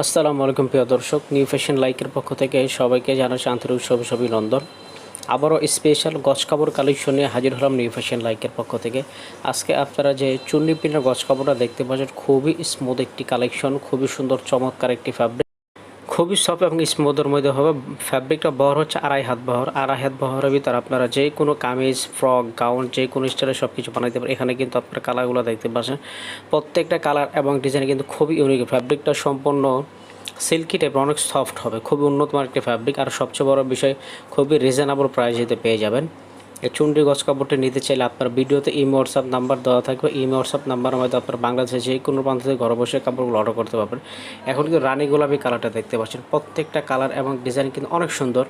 আসসালামু আলাইকুম প্রিয় দর্শক নিউ ফ্যাশন লাইকের পক্ষ থেকে সবাইকে জানাচ্ছি আন্তরিক শুভ অভিনন্দন। আবারও স্পেশাল গছ কাপড় কালেকশন নিয়ে হাজির হলাম নিউ ফ্যাশন লাইকের পক্ষ থেকে। আজকে আপনারা যে চুন্নি পিনের গছ কাপড়টা দেখতে পাচ্ছেন, খুবই স্মুথ একটি কালেকশন খুবই সুন্দর, চমৎকার একটি ফ্যাব্রিক খুবই সফট এবং স্মুথের মধ্যে হবে। ফ্যাব্রিকটা বহর হচ্ছে আড়াই হাত বহর। আড়াই হাত বহরের ভিতর আপনারা যে কোনো কামিজ, ফ্রক, গাউন, যে কোনো স্টাইলে সব কিছু বানাইতে পারেন। এখানে কিন্তু আপনারা কালারগুলো দেখতে পাচ্ছেন। প্রত্যেকটা কালার এবং ডিজাইন কিন্তু খুবই ইউনিক ফ্যাব্রিকটা সম্পূর্ণ সিল্কি টাইপের অনেক সফট হবে। খুবই উন্নত একটি ফ্যাব্রিক আর সবচেয়ে বড় বিষয়, খুবই রিজনেবল প্রাইসেতে পেয়ে যাবেন। চুন্ডি গছ কাপড়টি নিতে চাইলে আপনার ভিডিওতে ইমো হোয়াটসঅ্যাপ নাম্বার দেওয়া থাকবে। ইমো হোয়াটসঅ্যাপ নাম্বারের মধ্যে আপনার বাংলাদেশে যে কোনো প্রান্ত থেকে ঘরে বসে কাপড়গুলো অর্ডার করতে পারবেন। এখন কিন্তু রানী গোলাপি কালারটা দেখতে পাচ্ছেন। প্রত্যেকটা কালার এবং ডিজাইন কিন্তু অনেক সুন্দর।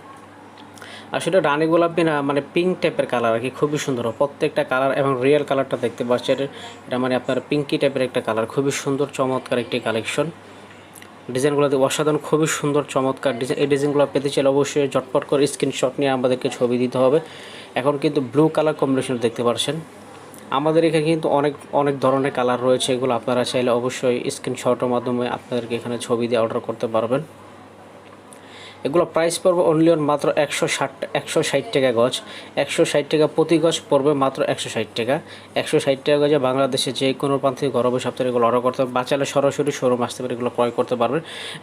আসলে রানী গোলাপি না মানে পিঙ্ক টাইপের কালার আর কি, খুবই সুন্দর। প্রত্যেকটা কালার এবং রিয়েল কালারটা দেখতে পাচ্ছেন। এটা মানে আপনার পিঙ্কি টাইপের একটা কালার খুবই সুন্দর, চমৎকার একটি কালেকশন ডিজাইনগুলোতে অসাধারণ, খুবই সুন্দর, চমৎকার ডিজাইন। এই ডিজাইনগুলো পেতে চাইলে অবশ্যই ঝটপট করে স্ক্রিনশট নিয়ে আমাদেরকে ছবি দিতে হবে। এখন কিন্তু ব্লু কালার কম্বিনেশন দেখতে পাচ্ছেন আমাদের এখানে কিন্তু অনেক অনেক ধরনের কালার রয়েছে। এগুলো আপনারা চাইলে অবশ্যই স্ক্রিনশটের মাধ্যমে আপনাদেরকে এখানে ছবি দিয়ে অর্ডার করতে পারবেন। এগুলো প্রাইস পড়বে অনলি অন মাত্র একশো ষাট একশো ষাট টাকা গজ। একশো ষাট টাকা প্রতি গজ পড়বে মাত্র একশো ষাট টাকা। একশো ষাট টাকা গজে বাংলাদেশে যে কোনো প্রান্ত থেকে সপ্তাহে এগুলো অর্ডার করতে হবে। বাঁচালে সরাসরি শোরুম আসতে পারে, এগুলো ক্রয় করতে পারবেন।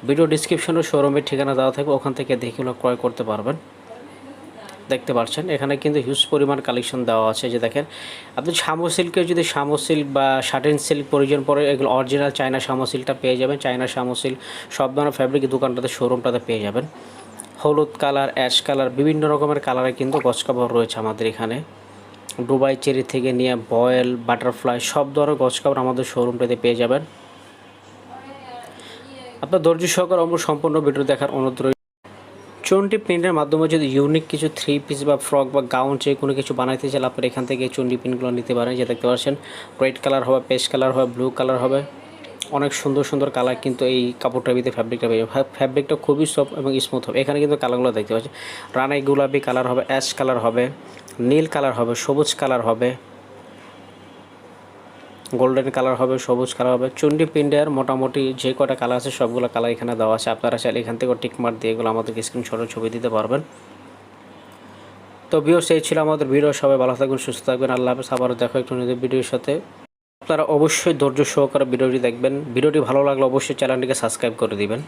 ভিডিও ডিসক্রিপশনে শোরুমের ঠিকানা দেওয়া থাকবে, ওখান থেকে দেখে এগুলো ক্রয় করতে পারবেন। দেখতে পাচ্ছেন। এখানে কিন্তু হিউজ পরিমাণ কালেকশন দেওয়া আছে যে দেখেন, আপনি শামো সিল্কের যদি শামো সিল্ক বা শার্টেন সিল্ক প্রয়োজন পড়ে, এগুলো অরিজিনাল চায়না শামো সিল্কটা পেয়ে যাবেন। চায়না শামো সিল্ক সব ধরনের ফ্যাব্রিক দোকানটাতে শোরুমটাতে পেয়ে যাবেন। হলুদ কালার অ্যাশ কালার বিভিন্ন রকমের কালারে কিন্তু গছ কাপড় রয়েছে আমাদের এখানে। দুবাই, চেরি থেকে নিয়ে বয়েল বাটারফ্লাই সব ধরনের গছ কাপড় আমাদের শোরুমটাতে পেয়ে যাবেন। আপনার ধৈর্য সহকারে অমর সম্পূর্ণ ভিডিও দেখার অনুরোধ চন্ডি প্রিন্টের মাধ্যমে যদি ইউনিক কিছু থ্রি পিস বা ফ্রক বা গাউন যে কোনো কিছু বানাইতে চাইলে আপনার এখান থেকে চন্ডি প্রিন্টগুলো নিতে পারেন। যে দেখতে পাচ্ছেন রেড কালার হবে পেস্ট কালার হবে ব্লু কালার হবে। অনেক সুন্দর সুন্দর কালার কিন্তু এই কাপড়টার ভিতরে ফ্যাব্রিকটা পেয়ে যাবে ফ্যাব্রিকটা খুবই সফট এবং স্মুথ হবে। এখানে কিন্তু কালারগুলো দেখতে পাচ্ছেন রানাই গোলাপি কালার হবে অ্যাশ কালার হবে, নীল কালার হবে, সবুজ কালার হবে। গোল্ডেন কালার হবে, সবুজ কালার হবে। চুন্ডি পিন্ডের মোটামুটি যে কটা কালার আছে, সবগুলো কালার এখানে দেওয়া আছে। আপনারা চাইলে এখান থেকে টিকমার্ক দিয়ে এগুলো আমাদেরকে স্ক্রিনশটে ছবি দিতে পারবেন। তো ভিও সেই ছিল আমাদের ভিডিও সবাই ভালো থাকবেন, সুস্থ থাকবেন। আল্লাহ হাফেজ। আবারও দেখো একটু নিজের ভিডিওর সাথে। আপনারা অবশ্যই ধৈর্য সহকারে ভিডিওটি দেখবেন। ভিডিওটি ভালো লাগলে অবশ্যই চ্যানেলটিকে সাবস্ক্রাইব করে দিবেন।